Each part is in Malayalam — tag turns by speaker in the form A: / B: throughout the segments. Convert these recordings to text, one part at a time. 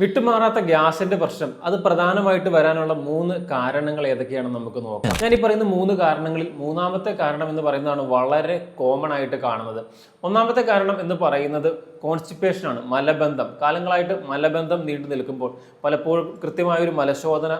A: വിട്ടുമാറാത്ത ഗ്യാസിന്റെ പ്രശ്നം. അത് പ്രധാനമായിട്ട് വരാനുള്ള മൂന്ന് കാരണങ്ങൾ ഏതൊക്കെയാണെന്ന് നമുക്ക് നോക്കാം. ഞാൻ ഈ പറയുന്ന മൂന്ന് കാരണങ്ങളിൽ മൂന്നാമത്തെ കാരണം എന്ന് പറയുന്നതാണ് വളരെ കോമൺ ആയിട്ട് കാണുന്നത്. ഒന്നാമത്തെ കാരണം എന്ന് പറയുന്നത് കോൺസ്റ്റിപ്പേഷൻ ആണ് മലബന്ധം. കാലങ്ങളായിട്ട് മലബന്ധം നീണ്ടു നിൽക്കുമ്പോൾ പലപ്പോഴും കൃത്യമായ ഒരു മലശോധന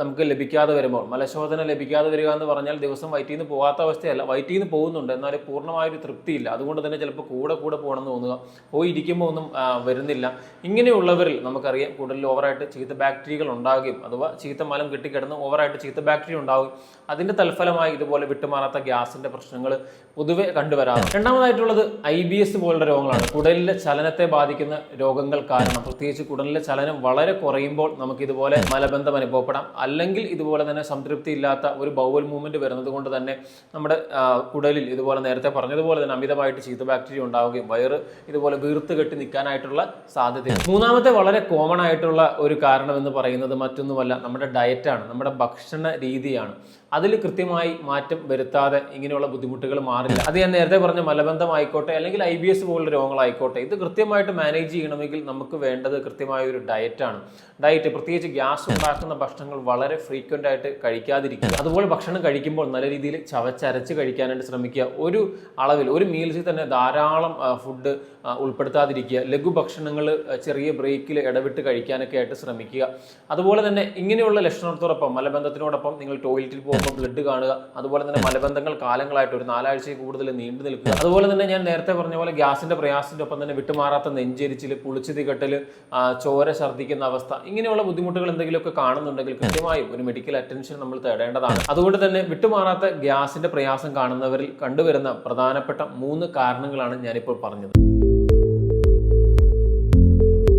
A: നമുക്ക് ലഭിക്കാതെ വരുമ്പോൾ മലശോധന ലഭിക്കാതെ വരിക എന്ന് പറഞ്ഞാൽ ദിവസം വയറ്റിൽ നിന്ന് പോകാത്ത അവസ്ഥയല്ല. വയറ്റിൽ നിന്ന് പോകുന്നുണ്ട് എന്നാൽ പൂർണമായൊരു തൃപ്തിയില്ല. അതുകൊണ്ട് തന്നെ ചിലപ്പോൾ കൂടെ കൂടെ പോകണം എന്ന് തോന്നുക. പോയി ഇരിക്കുമ്പോൾ ഒന്നും വരുന്നില്ല. ഇങ്ങനെയുള്ളവരിൽ നമുക്കറിയാം കൂടുതൽ ഓവറായിട്ട് ചീത്ത ബാക്ടീരിയകൾ ഉണ്ടാകുകയും അഥവാ ചീത്ത മലം കെട്ടിക്കിടന്ന് ഓവറായിട്ട് ചീത്ത ബാക്ടീരിയ ഉണ്ടാകും. അതിന്റെ തൽഫലമായി ഇതുപോലെ വിട്ടുമാറാത്ത ഗ്യാസിന്റെ പ്രശ്നങ്ങൾ പൊതുവെ കണ്ടുവരാറ് രണ്ടാമതായിട്ടുള്ളത് ഐ ബി എസ് പോലുള്ള രോഗങ്ങളാണ്. കുടലിലെ ചലനത്തെ ബാധിക്കുന്ന രോഗങ്ങൾ കാരണം പ്രത്യേകിച്ച് കുടലിലെ ചലനം വളരെ കുറയുമ്പോൾ നമുക്ക് ഇതുപോലെ മലബന്ധം അനുഭവപ്പെടാം. അല്ലെങ്കിൽ ഇതുപോലെ തന്നെ സംതൃപ്തി ഇല്ലാത്ത ഒരു ബൗവൽ മൂവ്മെന്റ് വരുന്നത് കൊണ്ട് തന്നെ നമ്മുടെ കുടലിൽ ഇതുപോലെ നേരത്തെ പറഞ്ഞതുപോലെ തന്നെ അമിതമായിട്ട് ചീത്ത ബാക്ടീരിയ ഉണ്ടാവുകയും വയറ് ഇതുപോലെ വീർത്ത് കെട്ടി നിൽക്കാനായിട്ടുള്ള സാധ്യതയുണ്ട്. മൂന്നാമത്തെ വളരെ കോമൺ ആയിട്ടുള്ള ഒരു കാരണം എന്ന് പറയുന്നത് മറ്റൊന്നുമല്ല നമ്മുടെ ഡയറ്റാണ് നമ്മുടെ ഭക്ഷണ രീതിയാണ്. അതിൽ കൃത്യമായി മാറ്റം വരുത്താതെ ഇങ്ങനെയുള്ള ബുദ്ധിമുട്ടുകൾ മാറില്ല. അത് ഞാൻ നേരത്തെ പറഞ്ഞ മലബന്ധമായിക്കോട്ടെ അല്ലെങ്കിൽ ഐ ബി എസ് പോലുള്ള രോഗങ്ങളായിക്കോട്ടെ ഇത് കൃത്യമായിട്ട് മാനേജ് ചെയ്യണമെങ്കിൽ നമുക്ക് വേണ്ടത് കൃത്യമായ ഒരു ഡയറ്റാണ് ഡയറ്റ് പ്രത്യേകിച്ച് ഗ്യാസ് ഉണ്ടാക്കുന്ന ഭക്ഷണങ്ങൾ വളരെ ഫ്രീക്വന്റ് ആയിട്ട് കഴിക്കാതിരിക്കുക. അതുപോലെ ഭക്ഷണം കഴിക്കുമ്പോൾ നല്ല രീതിയിൽ ചവച്ചരച്ച് കഴിക്കാനായിട്ട് ശ്രമിക്കുക. ഒരു അളവിൽ ഒരു മീൽസിൽ തന്നെ ധാരാളം ഫുഡ് ഉൾപ്പെടുത്താതിരിക്കുക. ലഘു ഭക്ഷണങ്ങൾ ചെറിയ ബ്രേക്കിൽ ഇടവിട്ട് കഴിക്കാനൊക്കെ ആയിട്ട് ശ്രമിക്കുക. അതുപോലെ തന്നെ ഇങ്ങനെയുള്ള ലക്ഷണത്തോടൊപ്പം മലബന്ധത്തിനോടൊപ്പം നിങ്ങൾ ടോയ്ലറ്റിൽ പോകുമ്പോൾ ബ്ലഡ് കാണുക. അതുപോലെ തന്നെ മലബന്ധങ്ങൾ കാലങ്ങളായിട്ട് ഒരു നാലാഴ്ചയിൽ കൂടുതൽ നീണ്ടു നിൽക്കുക. അതുപോലെ തന്നെ ഞാൻ നേരത്തെ പറഞ്ഞ പോലെ ഗ്യാസിന്റെ പ്രയാസത്തിന്റെ ഒപ്പം തന്നെ വിട്ടുമാറാത്ത നെഞ്ചരിച്ചിൽ പുളിച്ചു കെട്ടൽ ചോര ഛർദ്ദിക്കുന്ന അവസ്ഥ ഇങ്ങനെയുള്ള ബുദ്ധിമുട്ടുകൾ എന്തെങ്കിലുമൊക്കെ കാണുന്നുണ്ടെങ്കിൽ കൃത്യമായും ഒരു മെഡിക്കൽ അറ്റൻഷൻ നമ്മൾ തേടേണ്ടതാണ്. അതുകൊണ്ട് തന്നെ വിട്ടുമാറാത്ത ഗ്യാസിന്റെ പ്രയാസം കാണുന്നവരിൽ കണ്ടുവരുന്ന പ്രധാനപ്പെട്ട മൂന്ന് കാരണങ്ങളാണ് ഞാനിപ്പോൾ പറഞ്ഞത്.